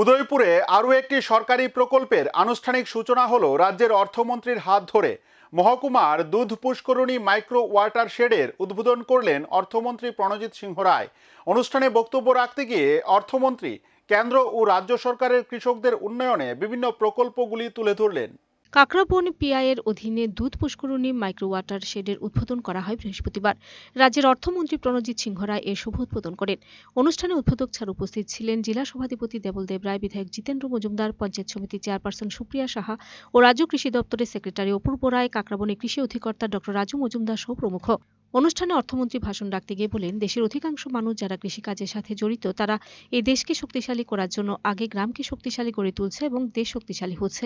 উদয়পুরে আরও একটি সরকারি প্রকল্পের আনুষ্ঠানিক সূচনা হল রাজ্যের অর্থমন্ত্রীর হাত ধরে। মহকুমার দুধ পুষ্করণী মাইক্রো ওয়াটার শেডের উদ্বোধন করলেন অর্থমন্ত্রী প্রণজিৎ সিংহ রায়। অনুষ্ঠানে বক্তব্য রাখতে গিয়ে অর্থমন্ত্রী, কেন্দ্র ও রাজ্য সরকারের কৃষকদের উন্নয়নে বিভিন্ন প্রকল্পগুলি তুলে ধরলেন। কাকরাবন পিআইয়ের অধীনে দুধ পুষ্করণী মাইক্রো ওয়াটার শেডের উদ্বোধন করা হয় বৃহস্পতিবার। রাজ্যের অর্থমন্ত্রী প্রণজিৎ সিংহ রায় এর শুভ উদ্বোধন করেন। অনুষ্ঠানে উদ্বোধক ছাড় উপস্থিত ছিলেন জেলা সভাধিপতি দেবলদেব রায়, বিধায়ক জিতেন্দ্র মজুমদার, পঞ্চায়েত সমিতি চেয়ারপারসন সুপ্রিয়া সাহা ও রাজ্য কৃষি দপ্তরের সেক্রেটারি অপূর্ব রায় কাকরাবনে কৃষি অধিকর্তা ডক্টর রাজু মজুমদার সহ প্রমুখ। অনুষ্ঠানে অর্থমন্ত্রী ভাষণ রাখতে গিয়ে বলেন, দেশের অধিকাংশ মানুষ যারা কৃষিকাজের সাথে জড়িত, তারা এই দেশকে শক্তিশালী করার জন্য আগে গ্রামকে শক্তিশালী করে তুলছে এবং দেশ শক্তিশালী হচ্ছে।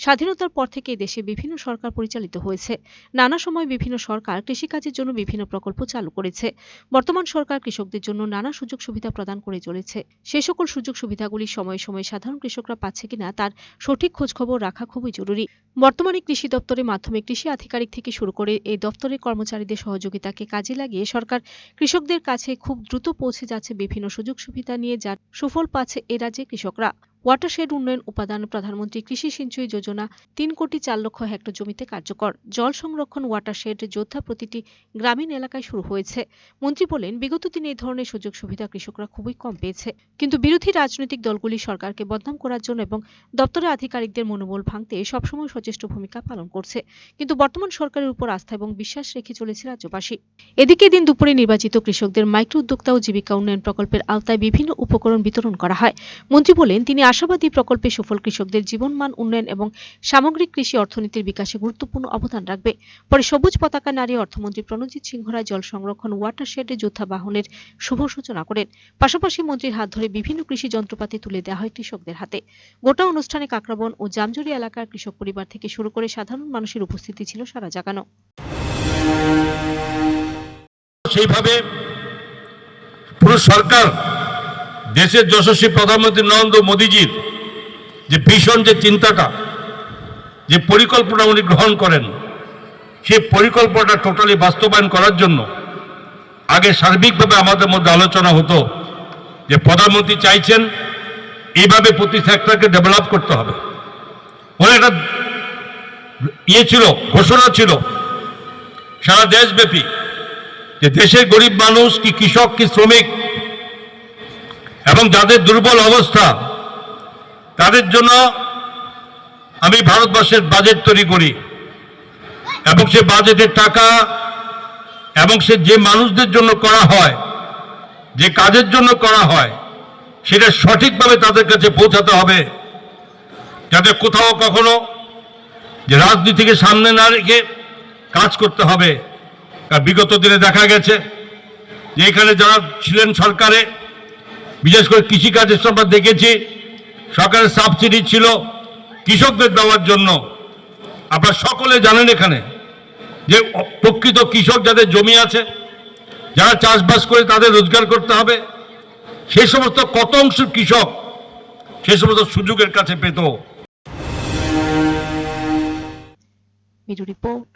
স্বাধীনতার পর থেকে দেশে বিভিন্ন সরকার পরিচালিত হয়েছে। নানা সময় বিভিন্ন সরকার কৃষিকাজের জন্য বিভিন্ন প্রকল্প চালু করেছে। বর্তমান সরকার কৃষকদের জন্য নানা সুযোগ সুবিধা প্রদান করে চলেছে। সে সকল সুযোগ সুবিধাগুলি সময়ে সময়ে সাধারণ কৃষকরা পাচ্ছে কিনা তার সঠিক খোঁজখবর রাখা খুবই জরুরি। বর্তমানে কৃষি দপ্তরের মাধ্যমে কৃষি আধিকারিক থেকে শুরু করে এই দপ্তরের কর্মচারীদের সহযোগিতাকে কাজে লাগিয়ে সরকার কৃষকদের কাছে খুব দ্রুত পৌঁছে যাচ্ছে বিভিন্ন সুযোগ সুবিধা নিয়ে, যার সুফল পাচ্ছে এ রাজ্যে কৃষকরা। ওয়াটারশেড উন্নয়ন উপাদান প্রধানমন্ত্রী কৃষি সিঞ্চয়ী যোজনা তিন কোটি চার লক্ষ হেক্টর জমিতে কার্যকর। জল সংরক্ষণ ওয়াটারশেড যোদ্ধা প্রতিটি গ্রামীণ এলাকায় শুরু হয়েছে। মন্ত্রী বলেন, বিগত দিনে এই ধরনের সুযোগ সুবিধা কৃষকরা খুবই কম পেয়েছে। কিন্তু বিরোধী রাজনৈতিক দলগুলি সরকারকে বদনাম করার জন্য এবং দপ্তরের আধিকারিকদের মনোবল ভাঙতে সবসময় সচেষ্ট ভূমিকা পালন করছে। কিন্তু বর্তমান সরকারের উপর আস্থা এবং বিশ্বাস রেখে চলেছে রাজ্যবাসী। এদিকে দিন দুপুরে নির্বাচিত কৃষকদের মাইক্রো উদ্যোক্তা ও জীবিকা উন্নয়ন প্রকল্পের আওতায় বিভিন্ন উপকরণ বিতরণ করা হয়। মন্ত্রী বলেন, তিনি আশাবাদী প্রকল্পে সফল কৃষকদের জীবনমান উন্নয়ন এবং সামগ্রিক কৃষি অর্থনীতির বিকাশে গুরুত্বপূর্ণ অবদান রাখবে। পরে সবুজ পতাকা নারী অর্থমন্ত্রী প্রণজিৎ সিংহ রায় জল সংরক্ষণ ওয়াটার শেডে যোদ্ধা বাহনের শুভ সূচনা করেন। পাশাপাশি মন্ত্রীর হাত ধরে বিভিন্ন কৃষি যন্ত্রপাতি তুলে দেওয়া হয় কৃষকদের হাতে। গোটা অনুষ্ঠানে কাকরাবন ও জামজুরি এলাকার কৃষক পরিবার থেকে শুরু করে সাধারণ মানুষের উপস্থিতি ছিল সারা জাগানো। সেইভাবে পুরো সরকার দেশের যশস্বী প্রধানমন্ত্রী নরেন্দ্র মোদীজির যে ভীষণ যে চিন্তাটা, যে পরিকল্পনা উনি গ্রহণ করেন সেই পরিকল্পনাটা টোটালি বাস্তবায়ন করার জন্য আগে সার্বিকভাবে আমাদের মধ্যে আলোচনা হতো যে প্রধানমন্ত্রী চাইছেন এইভাবে প্রতি সেক্টরকে ডেভেলপ করতে হবে। ওনার একটা ইয়ে ছিল, ঘোষণা ছিল সারা দেশব্যাপী যে দেশের গরিব মানুষ কি কৃষক, কি শ্রমিক এবং যাদের দুর্বল অবস্থা, তাদের জন্য আমি ভারতবর্ষের বাজেট তৈরি করি। এবং সে বাজেটের টাকা এবং সে যে মানুষদের জন্য করা হয়, যে কাজের জন্য করা হয়, সেটা সঠিকভাবে তাদের কাছে পৌঁছাতে হবে। যাতে কোথাও কখনো যে রাজনীতিকে সামনে না রেখে কাজ করতে হবে। বিগত দিনে দেখা গেছে যে এখানে যারা ছিলেন সরকারে বিশেষ করে কৃষিকাজের সময় দেখেছি। সরকারের সাবসিডি ছিল কৃষকদের দেওয়ার জন্য। আপনারা সকলে জানেন এখানে যে প্রকৃত কৃষক যাদের জমি আছে, যারা চাষবাস করে তাদের রোজগার করতে হবে। সেই সমস্ত কত অংশ কৃষক সে সমস্ত সুযোগের কাছে পেত। রিপোর্ট